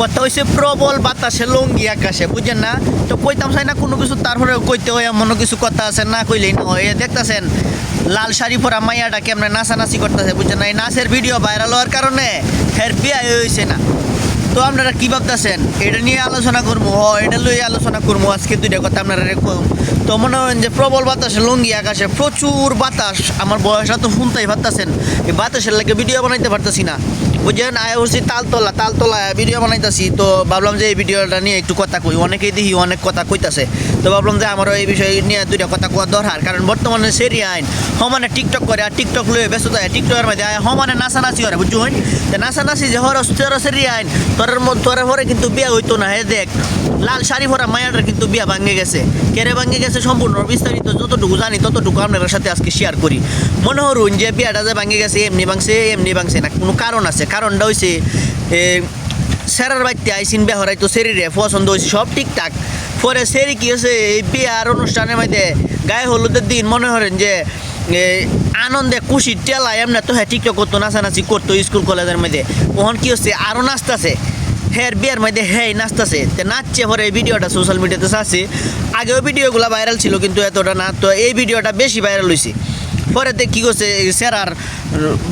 কথা হয়েছে প্রবল বাতাসে, লঙ্গি আকাশে, বুঝেন না? তো কইতাম চাই না কোনো কিছু তারপরে কইতে হয় এমন কিছু কথা আছে, না কইলেই না হয়। দেখতেছেন, লাল শাড়ি পরা মাইয়াটা কেমনে নাচানাচি করতেছে বুঝছেন না? এই নাচের ভিডিও ভাইরাল হওয়ার কারণে ফের বিয়ে হয়েছে না। তো আপনারা কি ভাবতেছেন? এটা নিয়ে আলোচনা করব? হ, এটা লইয়ে আলোচনা করব। আজকে দুইটা কথা আপনারা কম তো মনে হয় যে প্রবল বাতাসে, লঙ্গি আকাশে, প্রচুর বাতাস। আমার বয়সটা তো শুনতেই পারতেছেন। এই বাতাসের লাগে ভিডিও বানাইতে পারতেছি না। বুঝছেন আয় হচ্ছি তালতলা তালতলা ভিডিও বানাইতেছি, তো ভাবলাম যে এই ভিডিওটা নিয়ে একটু কথা কই। অনেকেই দেখি অনেক কথা কইতাছে। তো ভাবলাম যে আমারও এই বিষয় নিয়ে দুইটা কথা কোয়া দরকার কারণ বর্তমানে সেরি আইন, সমানে টিকটক করে আর টিকটক লয়ে ব্যস্ত থাকে। টিকটকের মধ্যে আয় সমানে নাচানাচি করে বুঝছেন তো নাচানাচি যে হর তেরো সেরি আইন মধ্যে তোরে ভরে কিন্তু বিয়া হইতো না, হে দেখ। লাল শাড়ি ভরা মায়াটার কিন্তু বিয়া ভাঙে গেছে। কেড়ে ভাঙে গেছে সম্পূর্ণ বিস্তারিত যতটুকু জানি, ততটুকু আপনার সাথে আজকে শেয়ার করি। মনে হরুন যে বিয়াটা যে ভাঙে গেছে, এমনি ভাঙছে এমনি ভাঙছে না। কোনো কারণ আছে। কারণটা হয়েছে স্যারের বাড়িতে আইসিন, বিয়া হরাই তো শরীরে পছন্দ হয়েছে সব ঠিকঠাক। পরে সেরি কি হয়েছে এই বিয়ার অনুষ্ঠানের মধ্যে গায়ে হলুদের দিন মনে করেন যে আনন্দে খুশি টেলা এমনি তো হ্যাঁ টিকটক করতো, নাচানাচি করতো, স্কুল কলেজের মধ্যে। ওখান কি হচ্ছে আরও নাচতেছে। হের বিয়ের মধ্যে হেই, নাচতেছে। তো নাচছে পরে এই ভিডিওটা সোশ্যাল মিডিয়াতে চাচ্ছি। আগেও ভিডিওগুলো ভাইরাল ছিল কিন্তু এতটা না, তো এই ভিডিওটা বেশি ভাইরাল হয়েছে পরেতে কী করছে সেরার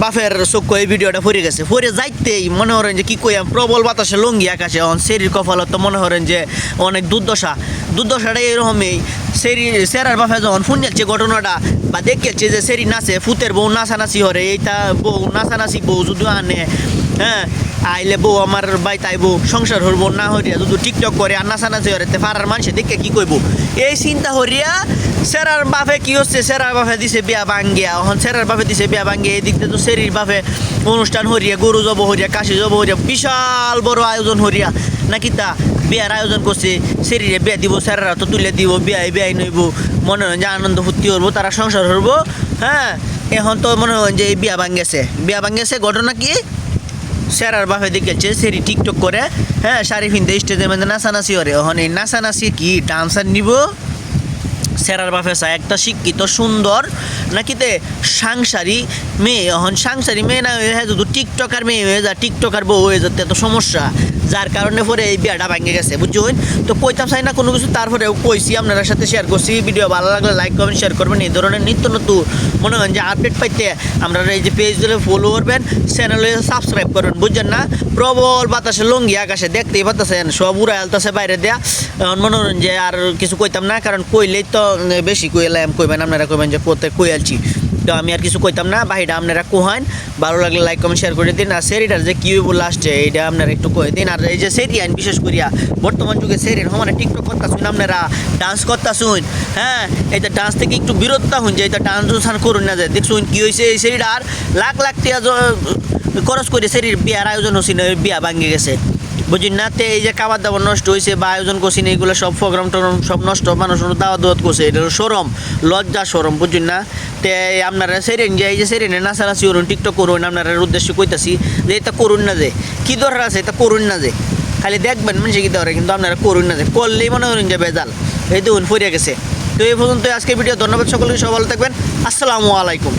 বাফের চোখ এই ভিডিওটা ফুরে গেছে। ফুরে যাইতেই মনে করেন যে কি কইয়াম প্রবল বাতাসে লঙ্গি আকাশে, অন সেরির কপালত তো মনে করেন যে অনেক দুর্দশা। দুর্দশাটা এরকমই, সেরি সেরার বাফে যখন শুনেছে ঘটনাটা, বা দেখেছে যে সেরি নাচে, ফুতের বউ নাচানাচি হরে এইটা বউ নাচানাচি বউ যদি আনে হ্যাঁ আইলে বউ আমার বাই তাই বউ সংসার হরবো, না হরিয়া যদি টিকটক করে আর নাচানাচি হরে পাড়ার মানুষে দেখে কি কইব? এই চিন্তা হরিয়া সেরার বাপে কি হচ্ছে? সেরার বাপে দিছে বিয়া ভাঙ্গিয়া। এখন সেরার বাপে দিছে বিয়া ভাঙ্গিয়া, এদিক দিয়ে তো সেরির বাপে অনুষ্ঠান হরিয়া গরু জব হরিয়া কাশি জব হরিয়া বিশাল বড় আয়োজন হরিয়া নাকি তা বিয়ার আয়োজন করছে, সেরিরে বিয়া দিব, সেরারা তো তুলে দিব বিয়াই বিয়াই নইব, মনে হয় যে আনন্দ ফুর্তি করব, তারা সংসার করব হ্যাঁ? এখন তো মনে হয় যে এই বিয়া ভাঙ্গেছে। বিয়া ভাঙ্গেছে, ঘটনা কি? স্যারার বাপে দেখেছে সেরি টিকটক করে হ্যাঁ শাড়ি ফিনতে স্টেজের মধ্যে নাচানাচি করে, ওখানে নাচানাচি কি ডান্সার নিব? স্যারার বাপে চায়, একটা শিক্ষিত, সুন্দর, নাকি তে সাংসারী মেয়ে? এখন সাংসারী মেয়ে না হয়ে যায় যদি টিকটকার মেয়ে হয়ে যায়, টিকটকার বউ হয়ে যেতে এত সমস্যা। যার কারণে পরে এই বিয়াটা ভাঙে গেছে, বুঝছেন? তো কইতাম চাই না কোনো কিছু, তারপরেও কইছি আপনার সাথে শেয়ার করছি। ভিডিও ভালো লাগলে লাইক কমেন্ট শেয়ার করবেন। এই ধরনের নিত্য নতুন, মনে হয় যে আপডেট পাইতে আপনারা এই যে পেজ দিলে ফলো করবেন চ্যানেলে সাবস্ক্রাইব করবেন, বুঝছেন না? প্রবল বাতাসে, লঙ্গি আকাশে, দেখতেই পাচ্ছেন সব উড়া আলতাছে বাইরে দেয়া। এখন মনে করেন যে আর কিছু কইতাম না, কারণ কইলেই তো বেশি কইলাম কইবেন, আপনারা কইবেন যে কোথায় কই আলছি তো আমি আর কিছু কইতাম না, বাহিরা আপনারা কোহান, ভালো লাগলে লাইক কমেন্ট শেয়ার করে দিন। আর সেরিটার যে কি হইব লাস্টে এইটা আপনারা একটু কয়ে দিন। আর এই যে সেরি আইন বিশেষ করিয়া, বর্তমান যুগে সেরির সমানে টিকটক করতা শুন আপনারা ডান্স করতা শুন হ্যাঁ? এইটা ডান্স থেকে একটু বিরত হুন যে এটা ডান্স উসান করুন না যে। দেখছুন কি হয়েছে এই সেরিটার লাখ লাখ টিয়া খরচ করে সেরির বিয়ার আয়োজন হচ্ছে না বিয়া ভাঙে গেছে। বুঝি না তে এই যে খাবার দাবার নষ্ট হয়েছে বা আয়োজন করছি না, এগুলো সব প্রোগ্রাম টোগ্রাম সব নষ্ট, মানুষ দাওয়া দাওয়াত করছে, এটা সরম লজ্জা সরম বুঝুন না? তে আপনারা সেরেন যে এই যে সেরেনে নাচানাচি করুন, টিকটক করুন, আপনারা উদ্দেশ্য কইতাছি যে এটা করুন না যে। কী দরকার আছে? এটা করুন না যে। খালি দেখবেন মানুষে কি দরকার, কিন্তু আপনারা করুন না যে। করলেই মনে করেন যে বেজাল। এই দেখুন, ফরিয়া গেছে। তো এই পর্যন্ত আজকে ভিডিও, ধন্যবাদ সকলকে সব ভালো থাকবেন। আসসালামু আলাইকুম।